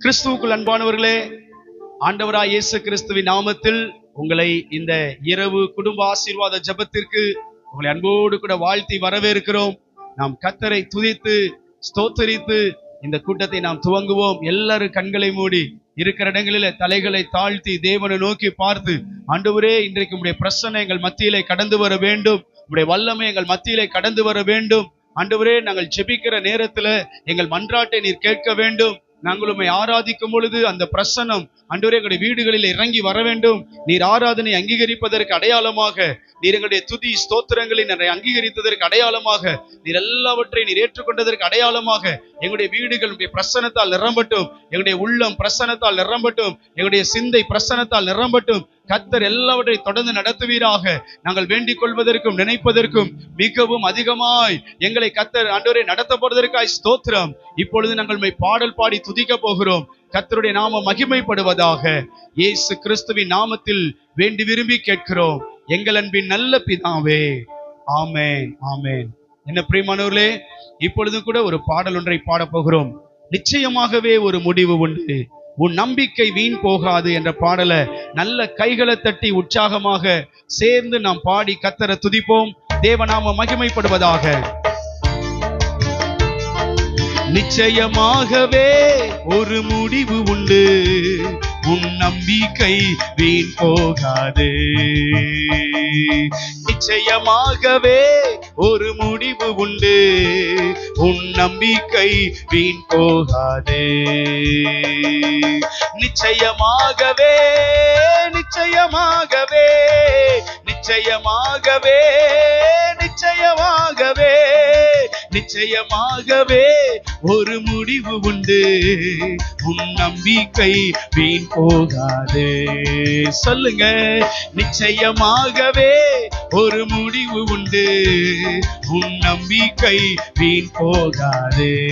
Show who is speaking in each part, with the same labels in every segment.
Speaker 1: கிறிஸ்துவுக்குள் அன்பானவர்களே ஆண்டவராய் இயேசு கிறிஸ்துவின் நாமத்தில் உங்களை இந்த இரவு குடும்ப ஆசீர்வாத ஜெபத்திற்கு உங்களை அன்போடு கூட வாழ்த்தி வரவேற்கிறோம். நாம் கத்தரை துதித்து ஸ்தோத்தரித்து இந்த கூட்டத்தை நாம் துவங்குவோம். எல்லாரும் கண்களை மூடி இருக்கிற இடங்களில தலைகளை தாழ்த்தி தேவனை நோக்கி பார்த்து ஆண்டவரே இன்றைக்கு உடைய பிரச்சனை எங்கள் மத்தியிலே கடந்து வர வேண்டும். உடைய வல்லமை எங்கள் மத்தியிலே கடந்து வர வேண்டும். ஆண்டவரே நாங்கள் ஜெபிக்கிற நேரத்துல எங்கள் மன்றாட்டை நீர் கேட்க வேண்டும். நாங்கள் ஆராதிக்கும் பொழுது அந்த பிரசனம் அன்றுவரே எங்களுடைய வீடுகளில் இறங்கி வர வேண்டும். நீர் ஆராதனை அங்கீகரிப்பதற்கு அடையாளமாக நீர் எங்களுடைய துதி ஸ்தோத்திரங்களை நிறைய அங்கீகரித்ததற்கு அடையாளமாக நீர் எல்லாவற்றையும் நீர் ஏற்றுக்கொண்டதற்கு அடையாளமாக எங்களுடைய வீடுகள் பிரசனத்தால் நிரம்பட்டும். எங்களுடைய உள்ளம் பிரசனத்தால் நிரம்பட்டும். எங்களுடைய சிந்தை பிரசனத்தால் நிரம்பட்டும். கத்தர் எல்லாவற்றையும் தொடர்ந்து நடத்துவீராக. நாங்கள் வேண்டிக் கொள்வதற்கும் நினைப்பதற்கும் மிகவும் அதிகமாய் எங்களை கத்தர் ஆண்டவரை நடத்த போவதற்காய் ஸ்தோத்திரம். இப்பொழுது நாங்கள் பாடல் பாடி துதிக்க போகிறோம். கத்தருடைய நாம மகிமைப்படுவதாக இயேசு கிறிஸ்துவின் நாமத்தில் வேண்டி விரும்பி கேட்கிறோம். எங்கள் அன்பின் நல்ல பிதாவே ஆமேன் ஆமேன். என்ன பிரியமானவர்களே இப்பொழுது கூட ஒரு பாடல் ஒன்றை பாடப் போகிறோம். நிச்சயமாகவே ஒரு முடிவு உண்டு. உன் நம்பிக்கை வீண் போகாது என்ற பாடலை நல்ல கைகளை தட்டி உற்சாகமாக சேர்ந்து நாம் பாடி கத்தர துதிப்போம். தேவநாம மகிமைப்படுவதாக. நிச்சயமாகவே ஒரு முடிவு உண்டு. உன் நம்பிக்கை வீண் போகாது. நிச்சயமாகவே ஒரு முடிவு உண்டு. உன் நம்பிக்கை வீண் போகாது. நிச்சயமாகவே நிச்சயமாகவே நிச்சயமாகவே நிச்சயமாகவே. நிச்சயமாகவே ஒரு முடிவு உண்டு. உன் நம்பிக்கை வீண் போகாது. சொல்லுங்க நிச்சயமாகவே ஒரு முடிவு உண்டு. உன் நம்பிக்கை வீண் போகாது.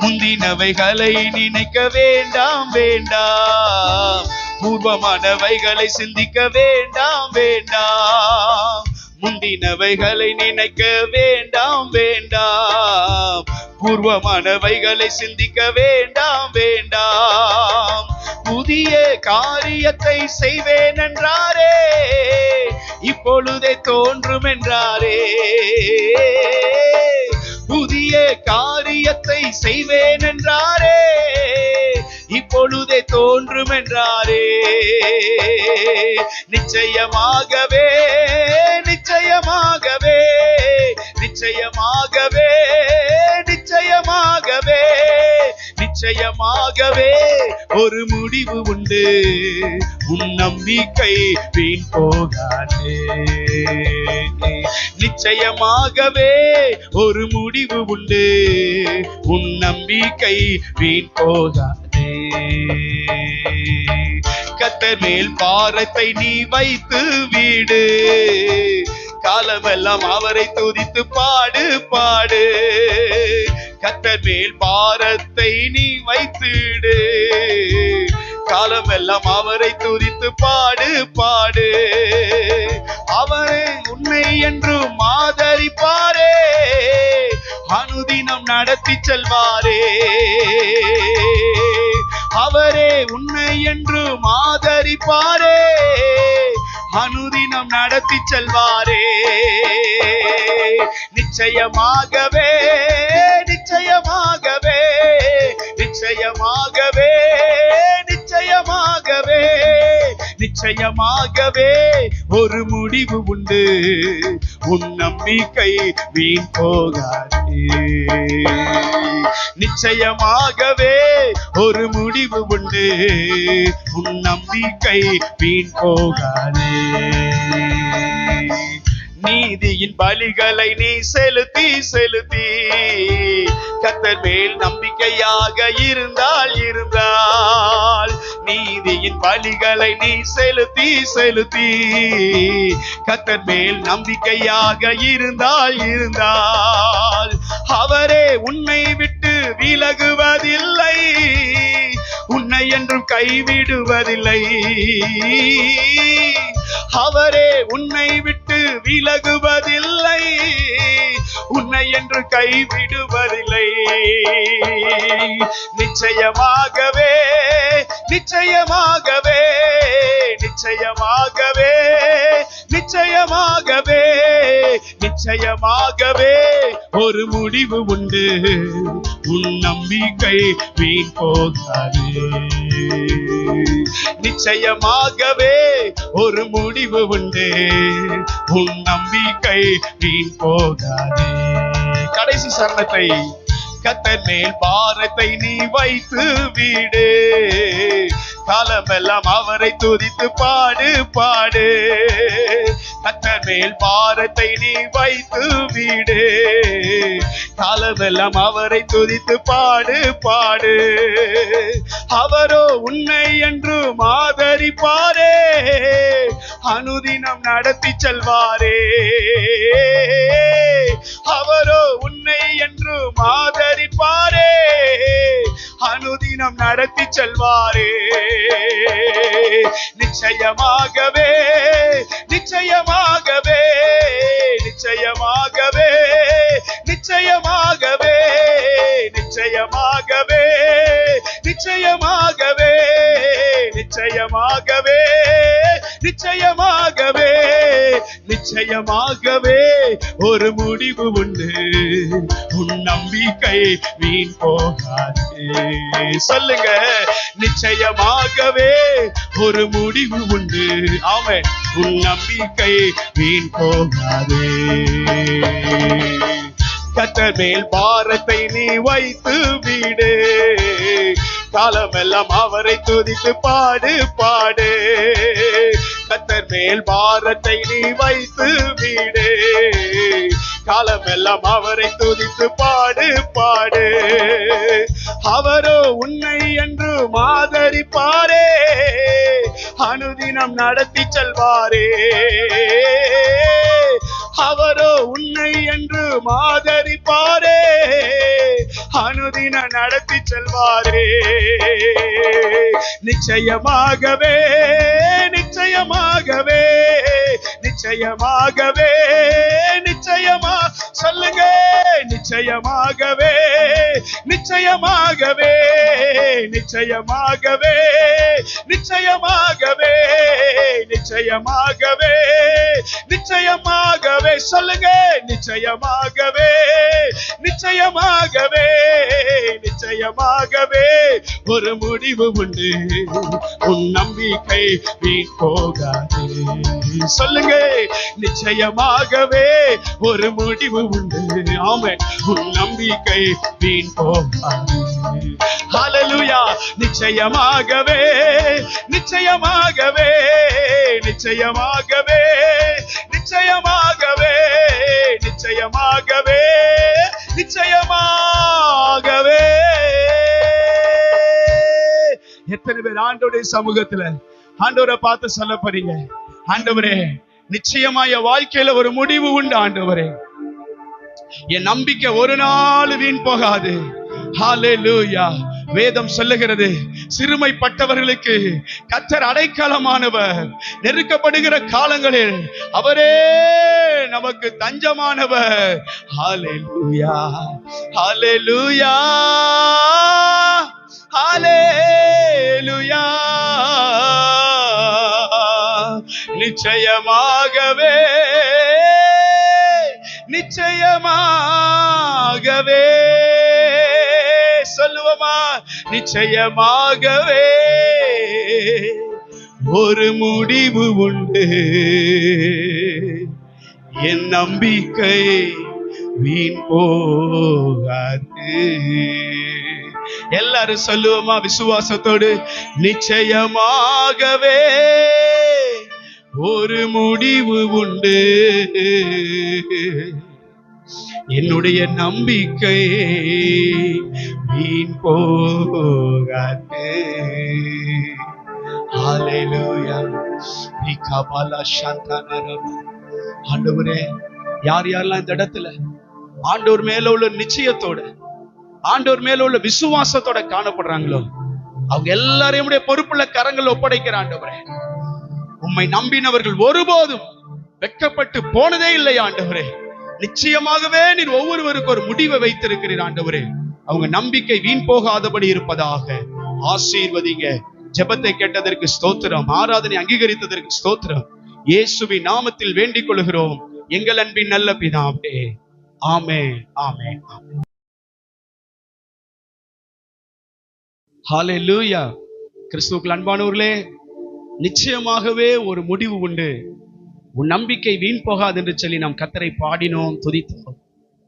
Speaker 1: முந்தினவைகளை நினைக்க வேண்டாம் வேண்டாம். பூர்வமானவைகளை சிந்திக்க வேண்டாம் வேண்டாம். முந்தினவைகளை நினைக்க வேண்டாம் வேண்டாம். பூர்வமானவைகளை சிந்திக்க வேண்டாம் வேண்டாம். புதிய காரியத்தை செய்வேன் என்றாரே. இப்பொழுதே தோன்றும் என்றாரே. புதிய காரியத்தை செய்வேன் என்றாரே. இப்பொழுதே தோன்றும் என்றாரே நிச்சயமாகவே நிச்சயமாகவே நிச்சயமாகவே நிச்சயமாகவே நிச்சயமாகவே ஒரு முடிவு உண்டு. உன் நம்பிக்கை வீண் போகாதே. நிச்சயமாகவே ஒரு முடிவு உண்டு. உன் நம்பிக்கை வீண் போகாதே. கத்தர் மேல் பாரத்தை நீ வைத்து வீடு. காலமெல்லாம் அவரை துதித்து பாடு பாடு. கத்தர் மேல் பாரத்தை நீ வைத்துடு. காலமெல்லாம் அவரை துதித்து பாடு பாடு. அவரே உன்னை என்று மாதரிப்பாரே. அனுதினம் நடத்தி செல்வாரே. தினம் ஆதரிப்பாரே அனுதினம் நடத்தி செல்வாரே. நிச்சயமாகவே நிச்சயமாகவே நிச்சயமாகவே நிச்சயமாகவே நிச்சயமாகவே ஒரு முடிவு உண்டு. உன் நம்பிக்கை வீண் போகாதே. நிச்சயமாகவே ஒரு முடிவு உண்டு. உன் நம்பிக்கை வீண் போகாதே. நீதியின் பலிகளை நீ செலுத்தி செலுத்தி. கத்தர் மேல் நம்பிக்கையாக இருந்தால் இரு பலிகளை நீ செலுத்தி செலுத்தி. கத்தர் மேல் நம்பிக்கையாக இருந்தால் இருந்தால். அவரே உன்னை விட்டு விலகுவதில்லை. உன்னை என்றும் கைவிடுவதில்லை. அவரே உன்னை விட்டு விலகுவதில்லை. உன்னை என்று கைவிடுவதில்லை. நிச்சயமாகவே நிச்சயமாகவே நிச்சயமாகவே நிச்சயமாகவே நிச்சயமாகவே ஒரு முடிவு உண்டு. உன் நம்பிக்கை வீண் போகாது. நிச்சயமாகவே ஒரு முடிவு உண்டு. உன் நம்பிக்கை வீண் போகாதே. கடைசி சரணத்தை கத்தர் மேல் பாரத்தை நீ வைத்து வீடு. காலமெல்லாம் அவரை துதித்து பாடு பாடு. கத்தர் மேல் பாரத்தை நீ வைத்து வீடு. காலமெல்லாம் அவரை துதித்து பாடு பாடு. அவரோ உன்னை என்று மாதரிப்பாரே அனுதினம் நடத்தி செல்வாரே. அவரோ உன்னை என்று மாதரிப்பாரே அனுதினம் நடத்தி செல்வாரே. நிச்சயமாகவே நிச்சயமாகவே நிச்சயமாகவே நிச்சயமாகவே நிச்சயமாகவே நிச்சயமாகவே நிச்சயமாகவே நிச்சயமாகவே. நிச்சயமாகவே ஒரு முடிவு உண்டு. உன் நம்பிக்கை வீண் போகாது. சொல்லுங்க. நிச்சயமாகவே ஒரு முடிவு உண்டு. ஆமே உன் நம்பிக்கை வீண் போகாது. கத்தர் மேல் பாரத்தை நீ வைத்து வீடு. காலமெல்லாம் அவரை துதித்து பாடு பாடு. கத்தர் மேல் பாரத்தை நீ வைத்து வீடு. காலமெல்லாம் அவரை துதித்து பாடு பாடு. அவரோ உன்னை என்று மாதரிப்பாரே. அனுதினம் நடத்தி செல்வாரே. அவரோ உன்னை என்று மாதரிப்பாரே. அனுதின நடத்தி செல்வாரே. நிச்சயமாகவே நிச்சயமாகவே நிச்சயமாகவே நிச்சயமா சொல்லுங்க நிச்சயமாகவே நிச்சயமாகவே நிச்சயமாகவே நிச்சயமாகவே நிச்சயமாகவே நிச்சயமாகவே சொல்லுங்க நிச்சயமாகவே நிச்சயமாகவே. நிச்சயமாகவே ஒரு முடிவு உண்டு. உன் நம்பிக்கை வீண் போகாது. சொல்லுங்க நிச்சயமாகவே ஒரு முடிவு உண்டு. ஆமே உன் நம்பிக்கை வீண் போகாது. நிச்சயமாகவே நிச்சயமாகவே நிச்சயமாகவே நிச்சயமாகவே நிச்சயமாகவே. எத்தனை பேர் ஆண்டோடைய சமூகத்துல ஆண்டவரை பார்த்து சொல்ல போறீங்க ஆண்டவரே நிச்சயமா என் வாழ்க்கையில ஒரு முடிவு உண்டு ஆண்டவரே. என் நம்பிக்கை ஒரு நாள் வீண் போகாது. ஹாலே லூயா வேதம் சொல்லுகிறது சிறுமைப்பட்டவர்களுக்கு கத்தர் அடைக்கலமானவர். நெருக்கப்படுகிற காலங்களில் அவரே நமக்கு தஞ்சமானவர். ஹalleluya ஹalleluya ஹalleluya. நிச்சயமாகவே நிச்சயமாகவே. நிச்சயமாகவே ஒரு முடிவு உண்டு. என் நம்பிக்கை வீண் போகாது. எல்லாரும் சொல்லுவோமா விசுவாசத்தோடு? நிச்சயமாகவே ஒரு முடிவு உண்டு. என்னுடைய நம்பிக்கை மீன் போகாது. ஆண்டவரே யார் யாரெல்லாம் இந்த இடத்துல ஆண்டோர் மேல உள்ள நிச்சயத்தோட ஆண்டோர் மேல உள்ள விசுவாசத்தோட காணப்படுறாங்களோ அவங்க எல்லாரையும் உடைய பொறுப்புள்ள கரங்கள் ஒப்படைக்கிற ஆண்டவரே. உம்மை நம்பினவர்கள் ஒருபோதும் வெட்கப்பட்டு போனதே இல்லை ஆண்டவரே. நிச்சயமாகவே நீர் ஒவ்வொருவருக்கு ஒரு முடிவை வைத்திருக்கிறீர் ஆண்டவரே. அவங்க நம்பிக்கை வீண் போகாதபடி இருப்பதாக ஆசீர்வதிங்க. ஜெபத்தை கேட்டதற்கு ஸ்தோத்திரம் ஆராதனை அங்கீகரித்ததற்கு ஸ்தோத்திரம். இயேசுவின் நாமத்தில் வேண்டிக் கொள்கிறோம். எங்கள் அன்பின் நல்ல பிதாவே. ஆமே ஆமே ஆமே லூயா கிறிஸ்துவுக்குள் அன்பானவர்களே நிச்சயமாகவே ஒரு முடிவு உண்டு. உன் நம்பிக்கை வீண் போகாது என்று சொல்லி நாம் கத்தரை பாடினோம் துதித்தோம்.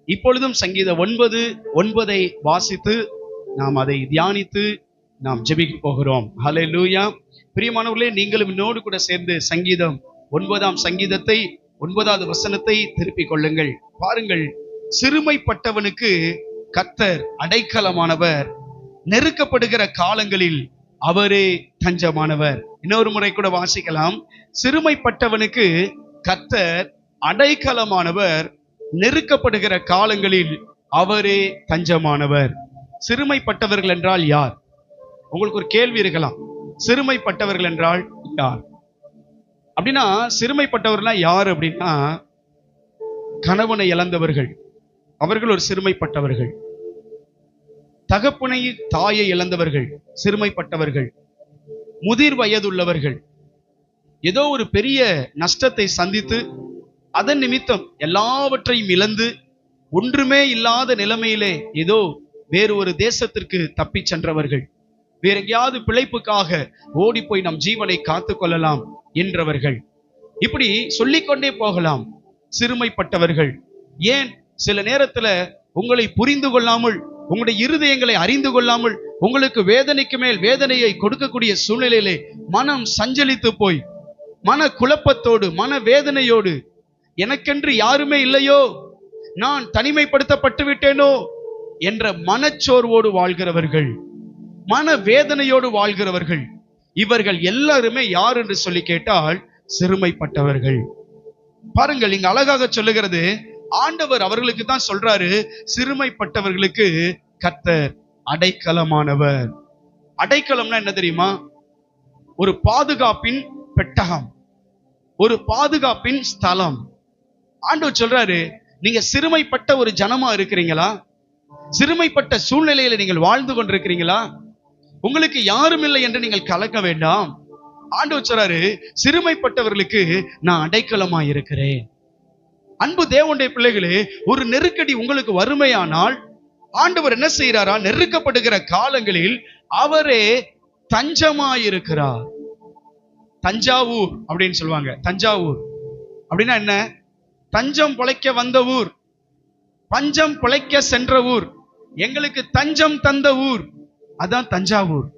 Speaker 1: இப்பொழுதும் சங்கீதம் ஒன்பது ஒன்பதை வாசித்து நாம் அதை தியானித்து நாம் ஜெபிக்க போகிறோம். ஹalleluya பிரியமானவர்களே நீங்களும் இன்னோடு கூட சேர்ந்து சங்கீதம் ஒன்பதாம் சங்கீதத்தை ஒன்பதாவது வசனத்தை திருப்பிக் கொள்ளுங்கள். பாருங்கள் சிறுமைப்பட்டவனுக்கு கத்தர் அடைக்கலமானவர். நெருக்கப்படுகிற காலங்களில் அவரே தஞ்சமானவர். இன்னொரு முறை கூட வாசிக்கலாம். சிறுமைப்பட்டவனுக்கு கத்தர் அடைக்கலமானவர் நெருக்கப்படுகிற காலங்களில் அவரே தஞ்சமானவர். சிறுமைப்பட்டவர்கள் என்றால் யார்? உங்களுக்கு ஒரு கேள்வி இருக்கலாம். சிறுமைப்பட்டவர்கள் என்றால் யார்? அப்படின்னா சிறுமைப்பட்டவர்கள்லாம் யார் அப்படின்னா கணவனை இழந்தவர்கள். அவர்கள் ஒரு சிறுமைப்பட்டவர்கள். தகப்பனை தாயை இழந்தவர்கள் சிறுமைப்பட்டவர்கள். முதிர் வயதுள்ளவர்கள். ஏதோ ஒரு பெரிய நஷ்டத்தை சந்தித்து அதன் நிமித்தம் எல்லாவற்றையும் இழந்து ஒன்றுமே இல்லாத நிலைமையிலே ஏதோ வேறு ஒரு தேசத்திற்கு தப்பிச் சென்றவர்கள். வேற எங்கேயாவது பிழைப்புக்காக ஓடி போய் நம் ஜீவனை காத்து கொள்ளலாம் என்றவர்கள். இப்படி சொல்லிக்கொண்டே போகலாம் சிறுமைப்பட்டவர்கள். ஏன் சில நேரத்துல உங்களை புரிந்து கொள்ளாமல் உங்களுடைய இருதயங்களை அறிந்து கொள்ளாமல் உங்களுக்கு வேதனைக்கு மேல் வேதனையை கொடுக்கக்கூடிய சூழ்நிலையிலே மனம் சஞ்சலித்து போய் மன குழப்பத்தோடு மன வேதனையோடு எனக்கென்று யாருமே இல்லையோ? நான் தனிமைப்படுத்தப்பட்டு விட்டேனோ? என்ற மனச்சோர்வோடு வாழ்கிறவர்கள் மன வேதனையோடு வாழ்கிறவர்கள் இவர்கள் எல்லாருமே யார் என்று சொல்லி கேட்டால் சிறுமைப்பட்டவர்கள். பாருங்கள் இங்க அழகாக சொல்லுகிறது ஆண்டவர் அவர்களுக்கு தான் சொல்றாரு சிறுமைப்பட்டவர்களுக்கு கத்தர் அடைக்கலமானவர். அடைக்கலம்னா என்ன தெரியுமா? ஒரு பாதுகாப்பின் பெட்டகம். ஒரு பாதுகாப்பின் ஸ்தலம். ஆண்டவர் சொல்றாரு நீங்க சிறுமைப்பட்ட ஒரு ஜனமா இருக்கிறீங்களா? சிறுமைப்பட்ட சூழ்நிலையில நீங்கள் வாழ்ந்து கொண்டிருக்கிறீங்களா? உங்களுக்கு யாரும் இல்லை என்று நீங்கள் கலக்க வேண்டாம். ஆண்டவர் சொல்றாரு சிறுமைப்பட்டவர்களுக்கு நான் அடைக்கலமா இருக்கிறேன் அன்பு தேவனுடைய பிள்ளைகளே ஒரு நெருக்கடி உங்களுக்கு வறுமையானால் ஆண்டவர் என்ன செய்யறாரா நெருக்கப்படுகிற காலங்களில் அவரே தஞ்சமாயிருக்கிறார். தஞ்சாவூர் அப்படின்னு சொல்லுவாங்க. தஞ்சாவூர். அப்படின்னா என்ன? தஞ்சம் பிழைக்க வந்த ஊர். பஞ்சம் பிழைக்க சென்ற ஊர். எங்களுக்கு தஞ்சம் தந்த ஊர். அதான் தஞ்சாவூர்.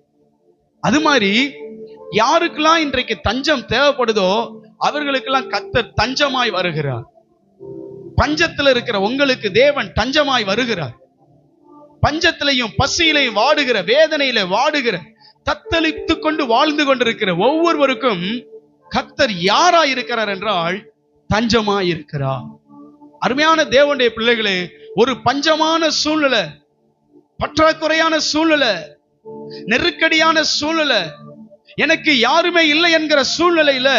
Speaker 1: அது மாதிரி யாருக்கெல்லாம் இன்றைக்கு தஞ்சம் தேவைப்படுதோ அவர்களுக்கெல்லாம் கத்தர் தஞ்சமாய் வருகிறார். பஞ்சத்துல இருக்கிற உங்களுக்கு தேவன் தஞ்சமாய் வருகிறார். பஞ்சத்திலையும் பசியிலையும் வாடுகிற வேதனையில வாடுகிற தத்தளித்து கொண்டு வாழ்ந்து கொண்டிருக்கிற ஒவ்வொருவருக்கும் கத்தர் யாரா இருக்கிறார் என்றால் தஞ்சமா இருக்கிறார் அருமையான தேவனுடைய பிள்ளைகளே ஒரு பஞ்சமான சூழ்நிலை பற்றாக்குறையான சூழ்நிலை நெருக்கடியான சூழ்நிலை எனக்கு யாருமே இல்லை என்கிற சூழ்நிலையில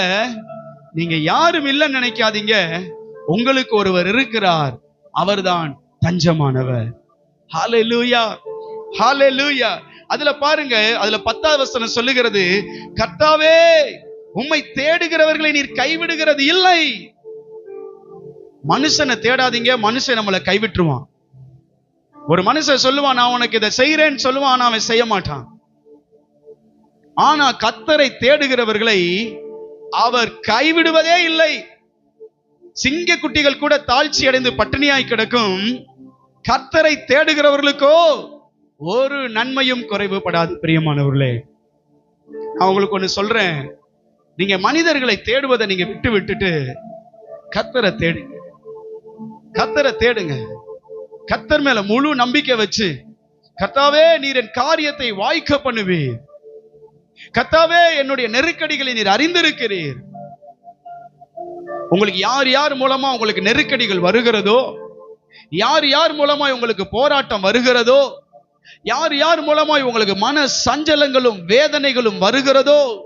Speaker 1: நீங்க யாரும் இல்லைன்னு நினைக்காதீங்க. உங்களுக்கு ஒருவர் இருக்கிறார். அவர்தான் தஞ்சமானவர். ஹalleluya ஹalleluya அதுல பாருங்க அதுல பத்தாவது வசனம் சொல்லுகிறது கர்த்தாவே உம்மை தேடுகிறவர்களை நீர் கைவிடுகிறது இல்லை. மனுஷனை தேடாதீங்க மனுஷன் நம்மளை கைவிட்டுருவான். ஒரு மனுஷன் சொல்லுவான் நான் உனக்கு இதை செய்யறேன்னு சொல்லுவான் ஆனா அவன் செய்ய மாட்டான். ஆனா கத்தரை தேடுகிறவர்களை அவர் கைவிடுவதே இல்லை. சிங்க குட்டிகள் கூட தாழ்ச்சி அடைந்து பட்டினியாய் கிடக்கும். கத்தரை தேடுகிறவர்களுக்கோ ஒரு நன்மையும் குறைவுபடாது பிரியமானவர்களே. நான் உங்களுக்கு ஒன்று சொல்றேன். நீங்க மனிதர்களை தேடுவதை நீங்க விட்டு விட்டுட்டு கத்தரை தேடுங்க கத்தரை தேடுங்க. கத்தர் மேல முழு நம்பிக்கை வச்சு கத்தாவே நீர் என் காரியத்தை வாய்க்க பண்ணுவீர். கத்தாவே என்னுடைய நெருக்கடிகளை நீர் அறிந்திருக்கிறீர். உங்களுக்கு யார் யார் மூலமா உங்களுக்கு நெருக்கடிகள் வருகிறதோ யார் யார் மூலமாய் உங்களுக்கு போராட்டம் வருகிறதோ யார் யார் மூலமாய் உங்களுக்கு மன சஞ்சலங்களும் வேதனைகளும் வருகிறதோ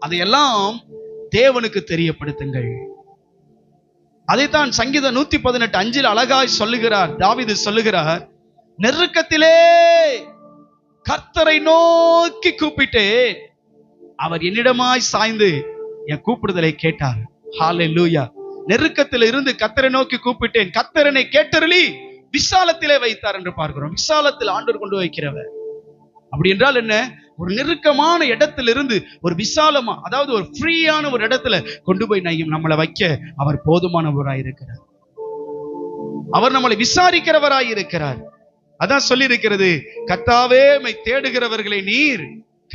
Speaker 1: அதையெல்லாம் தேவனுக்கு தெரியப்படுத்துங்கள். அதைத்தான் சங்கீதம் நூத்தி பதினெட்டு அஞ்சில் அழகாய் சொல்லுகிறார் தாவிது சொல்லுகிறார் நெருக்கத்திலே கர்த்தரை நோக்கி கூப்பிட்டு அவர் என்னிடமாய் சாய்ந்து என் கூப்பிடுதலை கேட்டார். ஹாலே லூயா நெருக்கத்தில் இருந்து கத்தரை நோக்கி கூப்பிட்டேன். கத்தரனை கேட்டருளி விசாலத்திலே வைத்தார் என்று பார்க்கிறோம். விசாலத்தில் ஆண்டவர் கொண்டு வைக்கிறவர். அப்படி என்றால் என்ன? ஒரு நெருக்கமான இடத்துல இருந்து ஒரு விசாலமா அதாவது ஒரு ஃப்ரீயான ஒரு இடத்துல கொண்டு போய் நையும் நம்மளை வைக்க அவர் போதுமானவராய் இருக்கிறார். அவர் நம்மளை விசாரிக்கிறவராய் இருக்கிறார். அதான் சொல்லி இருக்கிறது கத்தாவே மை தேடுகிறவர்களை நீர்.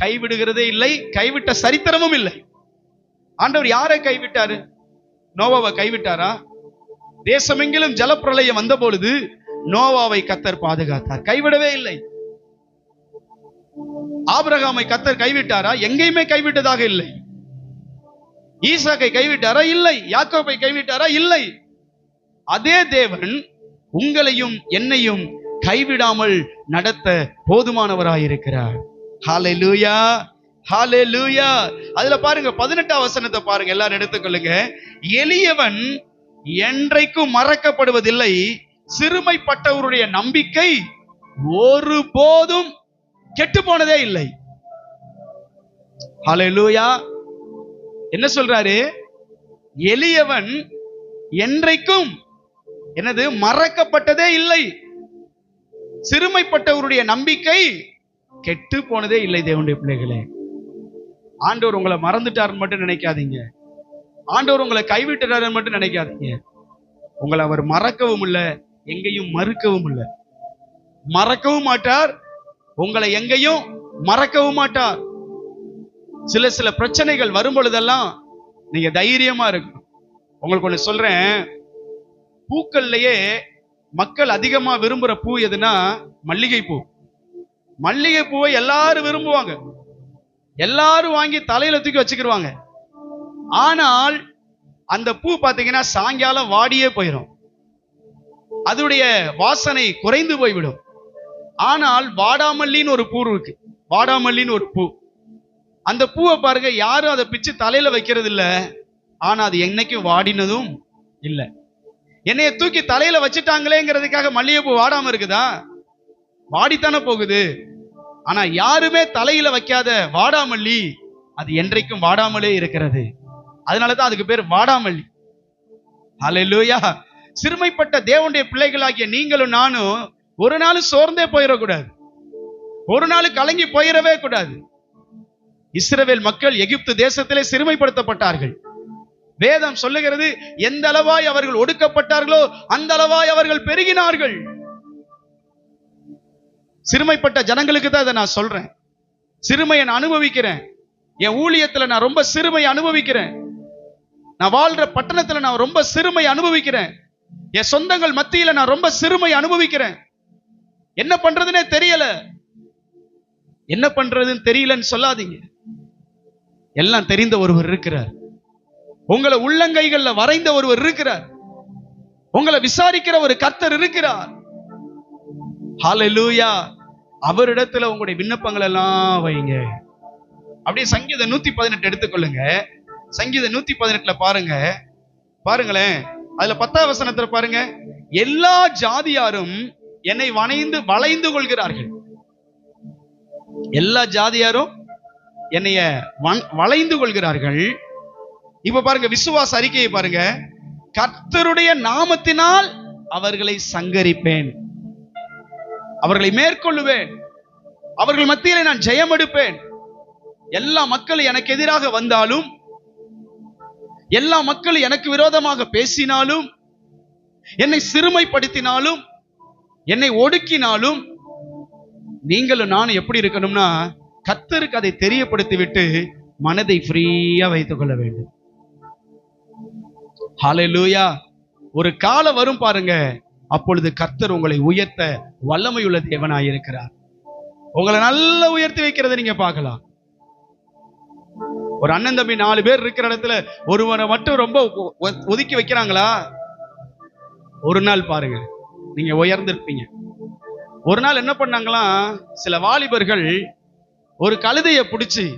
Speaker 1: கைவிடுகிறதே இல்லை கைவிட்ட சரித்திரமும் இல்லை. ஆண்டவர் யாரை கைவிட்டாரு? நோவாவை கைவிட்டாரா? தேசமெங்கிலும் ஜலப்பிரளயம் வந்த பொழுது நோவாவை கத்தர் பாதுகாத்தார். கைவிடவே இல்லை. ஆபிரகாமை கத்தர் கைவிட்டாரா? எங்கேயுமே கைவிட்டதாக இல்லை. ஈசாக்கை கைவிட்டாரா? இல்லை. யாக்கோப்பை கைவிட்டாரா? இல்லை. அதே தேவன் உங்களையும் என்னையும் கைவிடாமல் நடத்த போதுமானவராயிருக்கிறார். ஹாலே லூயா அதுல பாருங்க பதினெட்டாம் வசனத்தை பாருங்க எல்லாரும் எடுத்துக்கொள்ளுங்க. எளியவன் என்றைக்கும் மறக்கப்படுவதில்லை. சிறுமைப்பட்டவருடைய நம்பிக்கை ஒருபோதும் கெட்டு போனதே இல்லை. ஹalleluya என்ன சொல்றாரு? எளியவன் என்றைக்கும் எனது மறக்கப்பட்டதே இல்லை. சிறுமைப்பட்டவருடைய நம்பிக்கை கெட்டு போனதே இல்லை தேவனுடைய பிள்ளைகளே. ஆண்டவர் உங்களை மறந்துட்டாருன்னு மட்டும் நினைக்காதீங்க. ஆண்டவர் உங்களை கைவிட்டுறாருன்னு மட்டும் நினைக்காதீங்க. உங்களை அவர் மறக்கவும் இல்லை எங்கேயும் மறுக்கவும் இல்லை. மறக்கவும் மாட்டார் உங்களை எங்கேயும் மறக்கவும் மாட்டார். சில சில பிரச்சனைகள் வரும் பொழுதெல்லாம் நீங்க தைரியமா இருக்கணும். உங்களுக்கு ஒண்ணு சொல்றேன். பூக்கள்லயே மக்கள் அதிகமா விரும்புற பூ எதுனா மல்லிகை பூ மல்லிகை பூவை எல்லாரும் விரும்புவாங்க. எல்லாரும் வாங்கி தலையில தூக்கி வச்சுக்கிருவாங்க. ஆனால் அந்த பூ பார்த்தீங்கன்னா சாயங்காலம் வாடியே போயிடும் அதனுடைய வாசனை குறைந்து போய்விடும். ஆனால் வாடாமல்லின்னு ஒரு பூ இருக்கு. வாடாமல்லின்னு ஒரு பூ. அந்த பூவை பாருங்க யாரும் அதை பிச்சு தலையில வைக்கிறது இல்ல ஆனா அது என்னைக்கும் வாடினதும் இல்லை. என்னைய தூக்கி தலையில வச்சுட்டாங்களேங்கிறதுக்காக மல்லிகைப்பூ வாடாம இருக்குதா? வாடித்தானே போகுது. ஆனா யாருமே தலையில வைக்காத வாடாமல்லி அது என்றைக்கும் வாடாமலே இருக்கிறது. அதனாலதான் அதுக்கு பேர் வாடாமல்லி. ஹalleluya. சிறுமைப்பட்ட தேவனுடைய பிள்ளைகளாகிய நீங்களும் நானும் ஒரு நாள் சோர்ந்தே போயிடக்கூடாது ஒரு நாள் கலங்கி போயிடவே கூடாது. இஸ்ரவேல் மக்கள் எகிப்து தேசத்திலே சிறுமைப்படுத்தப்பட்டார்கள். வேதம் சொல்லுகிறது எந்த அளவாய் அவர்கள் ஒடுக்கப்பட்டார்களோ அந்த அளவாய் அவர்கள் பெருகினார்கள். சிறுமைப்பட்ட ஜனங்களுக்கு தான் இதை நான் சொல்றேன். சிறுமையை நான் அனுபவிக்கிறேன். என் ஊழியத்துல நான் ரொம்ப சிறுமை அனுபவிக்கிறேன். நான் வாழ்ற பட்டணத்துல நான் ரொம்ப சிறுமை அனுபவிக்கிறேன். என் சொந்தங்கள் மத்தியில நான் ரொம்ப சிறுமை அனுபவிக்கிறேன். என்ன பண்றதுனே தெரியல. என்ன பண்றதுன்னு தெரியலன்னு சொல்லாதீங்க. எல்லாம் தெரிந்த ஒருவர் இருக்கிறார். உங்களை உள்ளங்கைகள்ல வரைந்த ஒருவர் இருக்கிறார். உங்களை விசாரிக்கிற ஒரு கர்த்தர் இருக்கிறார். ஹalleluya அவரிடத்துல உங்களுடைய விண்ணப்பங்கள் எல்லாம் வைங்க. அப்படியே சங்கீத நூத்தி பதினெட்டு எடுத்துக்கொள்ளுங்க. சங்கீத நூத்தி பதினெட்டுல பாருங்க. பாருங்களேன். அதுல பத்தாம் வசனத்துல பாருங்க. எல்லா ஜாதியாரும் என்னை வணைந்து வளைந்து கொள்கிறார்கள். எல்லா ஜாதியாரும் என்னைய வன்- வளைந்து கொள்கிறார்கள். இப்ப பாருங்க விசுவாச அறிக்கையை பாருங்க. கர்த்தருடைய நாமத்தினால் அவர்களை சங்கரிப்பேன். அவர்களை மேற்கொள்ளுவேன். அவர்கள் மத்தியிலே நான் ஜெயம் எடுப்பேன். எல்லா மக்களும் எனக்கு எதிராக வந்தாலும் எல்லா மக்களும் எனக்கு விரோதமாக பேசினாலும் என்னை சிறுமைப்படுத்தினாலும் என்னை ஒடுக்கினாலும் நீங்களும் நானும் எப்படி இருக்கணும்னா கத்தருக்கு அதை தெரியப்படுத்தி விட்டு மனதை ஃப்ரீயா வைத்துக் கொள்ள வேண்டும். ஹalleluya. ஒரு காலம் வரும் பாருங்க. அப்பொழுது கர்த்தர் உங்களை உயர்த்த வல்லமையுள்ள தேவனாயிருக்கிறார். உங்களை நல்லா உயர்த்தி வைக்கிறத நீங்க பார்க்கலாம். ஒரு அண்ணன் தம்பி நாலு பேர் இருக்கிற இடத்துல ஒருவரை மட்டும் ரொம்ப ஒதுக்கி வைக்கிறாங்களா? ஒரு நாள் பாருங்க. நீங்க உயர்ந்திருப்பீங்க. ஒரு நாள் என்ன பண்ணாங்களாம் சில வாலிபர்கள் ஒரு கழுதைய பிடிச்சி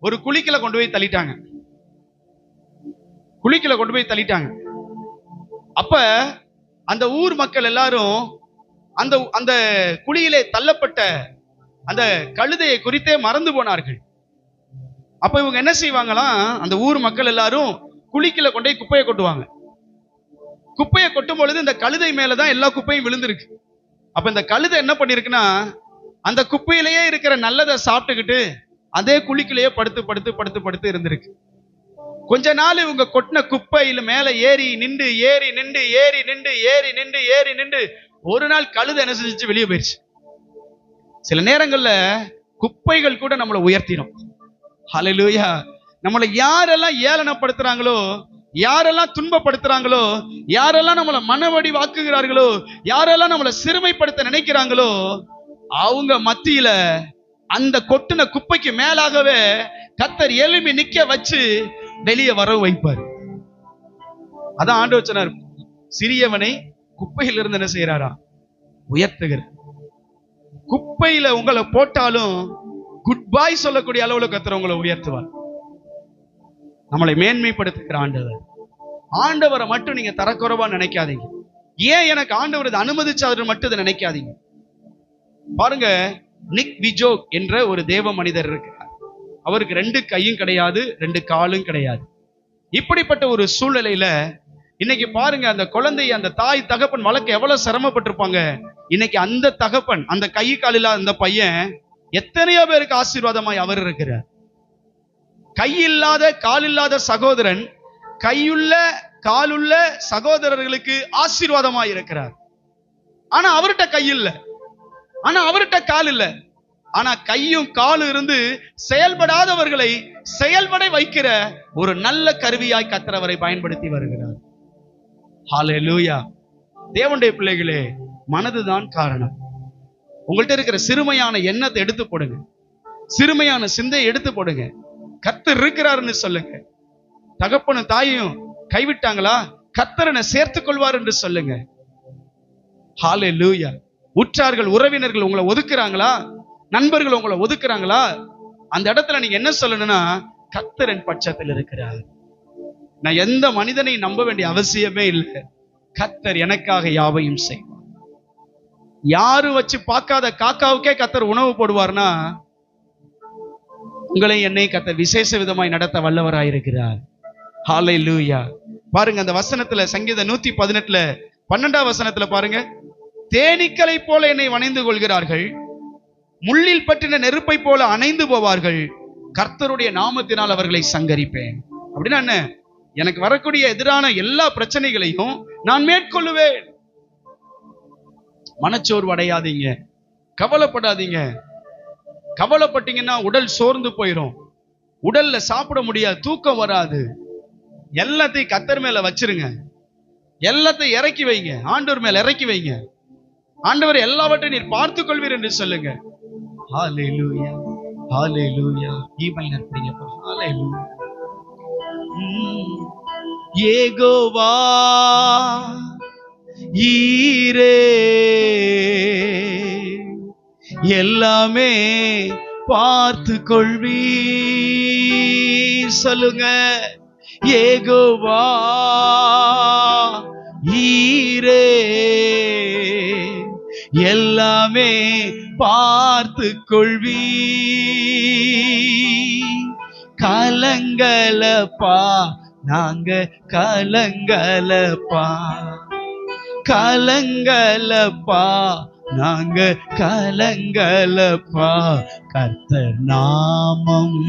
Speaker 1: ஒரு குளிக்கல கொண்டு போய் தள்ளிட்டாங்க. குளிக்கல கொண்டு போய் தள்ளிட்டாங்க. அப்ப அந்த ஊர் மக்கள் எல்லாரும் அந்த அந்த குழியிலே தள்ளப்பட்ட அந்த கழுதையை குறித்தே மறந்து போனார்கள். அப்ப இவங்க என்ன செய்வாங்களாம் அந்த ஊர் மக்கள் எல்லாரும் குழிக்குள்ள கொண்டு போய் குப்பையை கொட்டுவாங்க. குப்பையை கொட்டும் பொழுது இந்த கழுதை மேலதான் எல்லா குப்பையும் விழுந்திருக்கு. அப்ப இந்த கழுதை என்ன பண்ணிருக்குன்னா அந்த குப்பையிலேயே இருக்கிற நல்லதை சாப்பிட்டுக்கிட்டு அதே குழிக்குள்ளேயே படுத்து படுத்து படுத்து படுத்து இருந்திருக்கு. கொஞ்ச நாள் இவங்க கொட்டின குப்பையில் மேல ஏறி நின்று ஏறி நின்று ஏறி நின்று ஏறி நின்று ஏறி நின்று ஒரு நாள் கழுத என்ன செஞ்சு வெளியே போயிடுச்சு சில நேரங்கள்ல குப்பைகள் கூட நம்மளை உயர்த்திடும். ஹலலூயா நம்மளை யாரெல்லாம் ஏளனப்படுத்துறாங்களோ யாரெல்லாம் துன்பப்படுத்துறாங்களோ யாரெல்லாம் நம்மளை மனவடி வாக்குகிறார்களோ யாரெல்லாம் நம்மளை சிறுமைப்படுத்த நினைக்கிறாங்களோ அவங்க மத்தியில அந்த கொட்டின குப்பைக்கு மேலாகவே கத்தர் எலும்பி நிக்க வச்சு வெளியே வர வைப்பார். அதான் ஆண்டு வச்சனார் சிறியவனை குப்பையில இருந்து என்ன செய்யறாரா உயர்த்துகிறார். குப்பையில உங்களை போட்டாலும் குட் பாய் சொல்லக்கூடிய அளவுல கத்துற உங்களை உயர்த்துவார். நம்மளை மேன்மைப்படுத்துகிற ஆண்டவர். ஆண்டவரை மட்டும் நீங்க தரக்குறைவா நினைக்காதீங்க. ஏன் எனக்கு ஆண்டவர் இதை அனுமதிச்சாரு மட்டும் இதை நினைக்காதீங்க. பாருங்க நிக் விஜோக் என்ற ஒரு தேவ மனிதர் இருக்கிறார் அவருக்கு ரெண்டு கையும் கிடையாது ரெண்டு காலும் கிடையாது. இப்படிப்பட்ட ஒரு சூழ்நிலையில இன்னைக்கு பாருங்க அந்த குழந்தை அந்த தாய் தகப்பன் வளர்க்க எவ்வளவு சிரமப்பட்டிருப்பாங்க. இன்னைக்கு அந்த தகப்பன் அந்த கை கால் இல்லாத அந்த பையன் எத்தனையோ பேருக்கு ஆசீர்வாதமாய் அவர் இருக்கிறார். கை இல்லாத கால் இல்லாத சகோதரன் கையுள்ள காலுள்ள சகோதரர்களுக்கு ஆசீர்வாதமாய் இருக்கிறார். ஆனா அவர்கிட்ட கை இல்ல. ஆனா அவர்கிட்ட கால் இல்ல. ஆனா கையும் காலும் இருந்து செயல்படாதவர்களை செயல்பட வைக்கிற ஒரு நல்ல கருவியாய் கத்திரவரை பயன்படுத்தி வருகிறார். ஹalleluya. தேவனுடைய பிள்ளைகளே மனதுதான் காரணம். உங்கள்கிட்ட இருக்கிற சிறுமையான எண்ணத்தை எடுத்து போடுங்க. சிறுமையான சிந்தையை எடுத்து போடுங்க. கத்தர் இருக்கிறாருன்னு சொல்லுங்க. தகப்பனும் தாயும் கைவிட்டாங்களா? கத்தரனை சேர்த்துக் கொள்வார் என்று சொல்லுங்க. ஹாலே லூயா உற்றார்கள் உறவினர்கள் உங்களை ஒதுக்குறாங்களா? நண்பர்கள் உங்களை ஒதுக்குறாங்களா? அந்த இடத்துல நீங்க என்ன சொல்லணும்னா கத்தரன் பட்சத்தில் இருக்கிறார். நான் எந்த மனிதனை நம்ப வேண்டிய அவசியமே இல்லை. கத்தர் எனக்காக யாவையும் செய்வார். யாரு வச்சு பார்க்காத காக்காவுக்கே கத்தர் உணவு போடுவார்னா உங்களை என்னை கத்தர் விசேஷ விதமாய் நடத்த வல்லவராயிருக்கிறார் ஹாலை லூயா பாருங்க அந்த வசனத்துல சங்கீத நூத்தி பதினெட்டுல பன்னெண்டாம் வசனத்துல பாருங்க தேனீக்களை போல என்னை வணைந்து கொள்கிறார்கள் முள்ளில் பற்றின நெருப்பை போல அணைந்து போவார்கள். கர்த்தருடைய நாமத்தினால் அவர்களை சங்கரிப்பேன். அப்படின்னா என்ன? எனக்கு வரக்கூடிய எதிரான எல்லா பிரச்சனைகளையும் நான் மேற்கொள்ளுவேன். மனச்சோர்வு அடையாதீங்க. கவலைப்படாதீங்க. கவலைப்பட்டீங்கன்னா உடல் சோர்ந்து போயிடும் உடல்ல சாப்பிட முடியாது தூக்கம் வராது. எல்லாத்தையும் கத்தர் மேல வச்சிருங்க. எல்லாத்தையும் இறக்கி வைங்க. ஆண்டவர் மேல இறக்கி வைங்க. ஆண்டவர் எல்லாவற்றையும் நீர் பார்த்துக் கொள்வீர் என்று சொல்லுங்க. ஹalleluya ஹalleluya ஈமையில் இருப்பீங்கப்பா ஏகோவா ஈரே எல்லாமே பார்த்து கொள்வி சொல்லுங்க. ஏகோவா ஈரே எல்லாமே பார்த்து கொள்வி கலங்கலப்பா நாங்க கலங்கலப்பா. கலங்கலப்பா நாங்க கலங்கலப்பா. கர்த்தர் நாமம்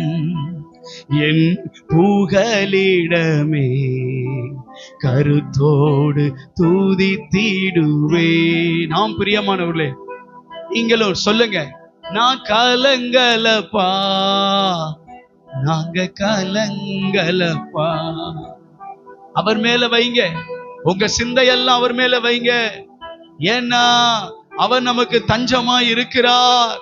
Speaker 1: என் புகலிடமே கருத்தோடு தூதித்திடுவே நாம் பிரியமானவர்களே நீங்களும் சொல்லுங்க. நான் கலங்கலப்பா. நாங்க கலங்கலப்பா. அவர் மேல வைங்க. உங்க சிந்தையெல்லாம் அவர் மேல வைங்க. ஏன்னா அவர் நமக்கு தஞ்சமா இருக்கிறார்.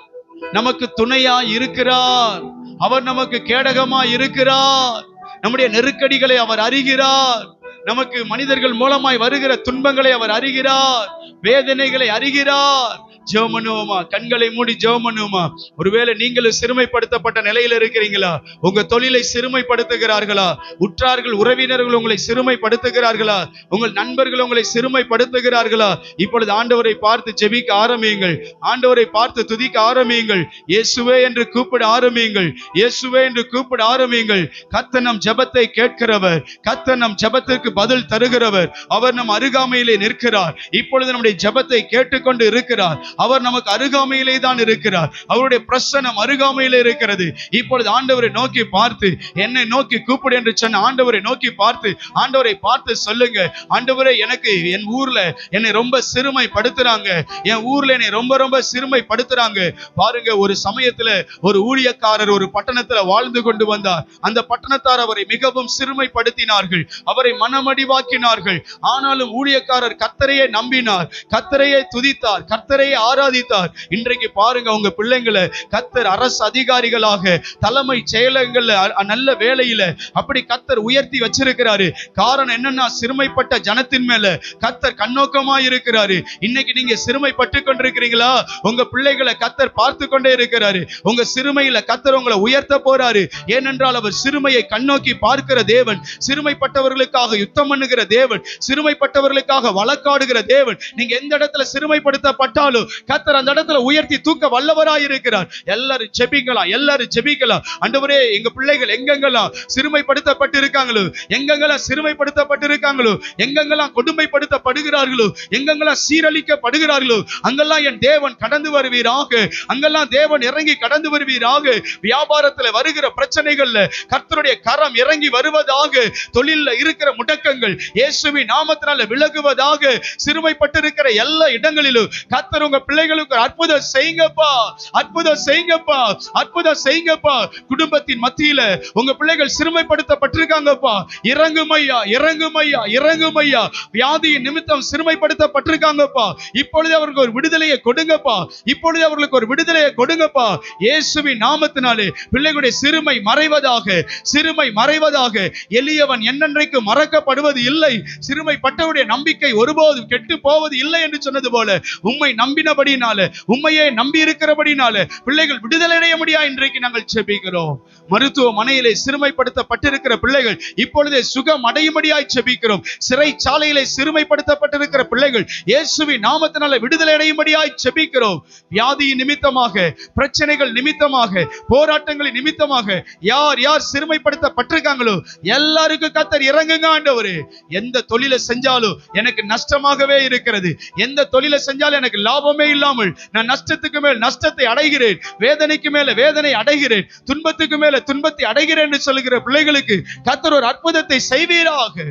Speaker 1: நமக்கு துணையா இருக்கிறார். அவர் நமக்கு கேடகமா இருக்கிறார். நம்முடைய நெருக்கடிகளை அவர் அறிகிறார். நமக்கு மனிதர்கள் மூலமாய் வருகிற துன்பங்களை அவர் அறிகிறார். வேதனைகளை அறிகிறார். ஜெபம் பண்ணுவோமா கண்களை மூடி ஜெபம் பண்ணுவோமா ஒருவேளை நீங்களும் சிறுமைப்படுத்தப்பட்ட நிலையில இருக்கிறீங்களா? உங்க தொழிலை சிறுமைப்படுத்துகிறார்களா? உற்றார்கள் உறவினர்கள் உங்களை சிறுமைப்படுத்துகிறார்களா? உங்கள் நண்பர்கள் உங்களை சிறுமைப்படுத்துகிறார்களா? இப்பொழுது ஆண்டவரை பார்த்து ஜெபிக்க ஆரம்பியுங்கள். ஆண்டவரை பார்த்து துதிக்க ஆரம்பியுங்கள். இயேசுவே என்று கூப்பிட ஆரம்பியுங்கள். இயேசுவே என்று கூப்பிட ஆரம்பியுங்கள். கத்த நம் ஜெபத்தை கேட்கிறவர். கத்த நம் ஜெபத்திற்கு பதில் தருகிறவர். அவர் நம் அருகாமையிலே நிற்கிறார். இப்பொழுது நம்முடைய ஜெபத்தை கேட்டுக்கொண்டு இருக்கிறார். அவர் நமக்கு அருகாமையிலே தான் இருக்கிறார். அவருடைய பிரசனம் அருகாமையிலே இருக்கிறது. இப்பொழுது ஆண்டவரை நோக்கி பார்த்து என்னை நோக்கி கூப்பிடு என்று சொன்ன ஆண்டவரை நோக்கி பார்த்து ஆண்டவரை பார்த்து சொல்லுங்க. ஆண்டவரே எனக்கு என் ஊர்ல என்னை ரொம்ப சிறுமைப்படுத்துறாங்க. என் ஊர்ல என்னை ரொம்ப ரொம்ப சிறுமைப்படுத்துறாங்க. பாருங்க ஒரு சமயத்துல ஒரு ஊழியக்காரர் ஒரு பட்டணத்துல வாழ்ந்து கொண்டு வந்தார். அந்த பட்டணத்தார் அவரை மிகவும் சிறுமைப்படுத்தினார்கள். அவரை மனமடிவாக்கினார்கள். ஆனாலும் ஊழியக்காரர் கத்தரையை நம்பினார். கத்தரையை துதித்தார். கத்தரையை ஆராதித்தார். இன்றைக்கு பாருங்க உங்க பிள்ளைங்களை கத்தர் அரசு அதிகாரிகளாக தலைமை செயலகங்கள்ல நல்ல வேலையில அப்படி கத்தர் உயர்த்தி வச்சிருக்கிறாரு. காரணம் என்னன்னா சிறுமைப்பட்ட ஜனத்தின் மேல கத்தர் கண்ணோக்கமா இருக்கிறாரு. இன்னைக்கு நீங்க சிறுமைப்பட்டு கொண்டிருக்கிறீங்களா? உங்க பிள்ளைகளை கத்தர் பார்த்து கொண்டே இருக்கிறாரு. உங்க சிறுமையில கத்தர் உங்களை உயர்த்த போறாரு. ஏனென்றால் அவர் சிறுமையை கண்ணோக்கி பார்க்கிற தேவன் சிறுமைப்பட்டவர்களுக்காக யுத்தம் பண்ணுகிற தேவன் சிறுமைப்பட்டவர்களுக்காக வழக்காடுகிற தேவன். நீங்க எந்த இடத்துல சிறுமைப்படுத்தப்பட்டாலும் கத்தர் அந்த இடத்துல உயர்த்தி தூக்க வல்லவராய் இருக்கிறார். எல்லாரும் ஜெபிக்கலாம் எல்லாரும் ஜெபிக்கலாம் அண்டவரே எங்க பிள்ளைகள் எங்கெங்கெல்லாம் சிறுமைப்படுத்தப்பட்டு இருக்காங்களோ எங்கெங்கெல்லாம் சிறுமைப்படுத்தப்பட்டு இருக்காங்களோ எங்கெங்கெல்லாம் கொடுமைப்படுத்தப்படுகிறார்களோ எங்கெங்கெல்லாம் சீரழிக்கப்படுகிறார்களோ அங்கெல்லாம் என் தேவன் கடந்து வருவீராக. அங்கெல்லாம் தேவன் இறங்கி கடந்து வருவீராக. வியாபாரத்துல வருகிற பிரச்சனைகள்ல கர்த்தருடைய கரம் இறங்கி வருவதாக தொழில இருக்கிற முடக்கங்கள் இயேசுவின் நாமத்தினால விலகுவதாக சிறுமைப்பட்டிருக்கிற எல்லா இடங்களிலும் கர்த்தர் உங்க பிள்ளைகளுக்கு அற்புதம் செய்யுங்கப்பா அற்புதம் செய்யுங்கப்பா அற்புதம் செய்யுங்கப்பா. குடும்பத்தின் மத்தியில உங்க பிள்ளைகள் சிறுமைப்படுத்தப்பட்டிருக்காங்கப்பா. இறங்கும் ஐயா இறங்கும் ஐயா இறங்கும் ஐயா வியாதியின் நிமித்தம் சிறுமைப்படுத்தப்பட்டிருக்காங்கப்பா. இப்பொழுது அவர்களுக்கு ஒரு விடுதலையை கொடுங்கப்பா. இப்பொழுது அவர்களுக்கு ஒரு விடுதலையை கொடுங்கப்பா. இயேசுவின் நாமத்தினாலே பிள்ளைகளுடைய சிறுமை மறைவதாக சிறுமை மறைவதாக. எளியவன் என்னென்றைக்கு மறக்கப்படுவது இல்லை சிறுமைப்பட்டவருடைய நம்பிக்கை ஒருபோதும் கெட்டு போவது இல்லை என்று சொன்னது போல உம்மை நம்பினபடினால உண்மையை நம்பி இருக்கிறபடினால பிள்ளைகள் விடுதலை அடைய முடியா இன்றைக்கு நாங்கள் செபிக்கிறோம். மருத்துவமனையிலே சிறுமைப்படுத்தப்பட்டிருக்கிற பிள்ளைகள் இப்பொழுதே சுகம் அடையும்படியாய் செபிக்கிறோம். சிறைச்சாலையிலே சிறுமைப்படுத்தப்பட்டிருக்கிற பிள்ளைகள் இயேசுவின் நாமத்தினால விடுதலை அடையும்படியாய் செபிக்கிறோம். வியாதி நிமித்தமாக பிரச்சனைகள் நிமித்தமாக போராட்டங்களின் நிமித்தமாக யார் யார் சிறுமைப்படுத்தப்பட்டிருக்காங்களோ எல்லாருக்கும் கத்தர் இறங்குங்க ஆண்டவரு. எந்த தொழிலை செஞ்சாலும் எனக்கு நஷ்டமாகவே இருக்கிறது. எந்த தொழிலை செஞ்சாலும் எனக்கு லாபமே இல்லாமல் நான் நஷ்டத்துக்கு மேல் நஷ்டத்தை அடைகிறேன். வேதனைக்கு மேல வேதனை அடைகிறேன். துன்பத்துக்கு மேல துன்பத்தை அடைகிறேன் என்று சொல்லுகிற பிள்ளைகளுக்கு கத்தர் ஒரு அற்புதத்தை செய்வீராக.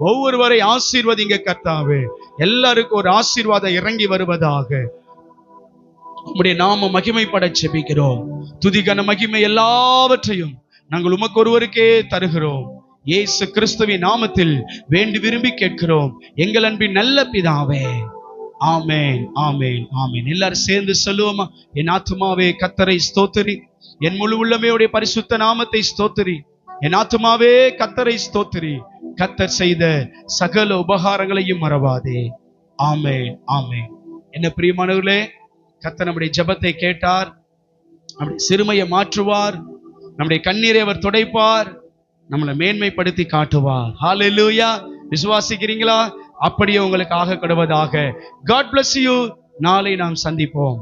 Speaker 1: ஒவ்வொருவரை ஆசீர்வதிங்க கத்தாவே எல்லாருக்கும் ஒரு ஆசீர்வாதம் இறங்கி வருவதாக. உங்களுடைய நாம மகிமைப்பட செபிக்கிறோம் துதிகன மகிமை எல்லாவற்றையும் நாங்கள் உமக்கு ஒருவருக்கே தருகிறோம். இயேசு கிறிஸ்துவின் நாமத்தில் வேண்டி விரும்பி கேட்கிறோம். எங்கள் அன்பின் நல்ல பிதாவே. ஆமேன் ஆமேன் ஆமேன். எல்லாரும் சேர்ந்து சொல்லுவோமா என் ஆத்மாவே கத்தரை ஸ்தோத்திரி. என் முழு உள்ளமையுடைய பரிசுத்த நாமத்தை ஸ்தோத்திரி. என் ஆத்மாவே கத்தரை ஸ்தோத்திரி. கத்தர் செய்த சகல உபகாரங்களையும் மறவாதே. ஆமென் ஆமென். என்ன பிரியமானவர்களே கத்தர் நம்முடைய ஜெபத்தை கேட்டார் நம்முடைய சிறுமையை மாற்றுவார் நம்முடைய கண்ணீரை அவர் துடைப்பார் நம்மளை மேன்மைப்படுத்தி காட்டுவார். ஹாலெல்லூயா விசுவாசிக்கிறீங்களா? அப்படியே உங்களுக்கு ஆக கடுவதாக. காட் பிளஸ் யூ நாளை நாம் சந்திப்போம்.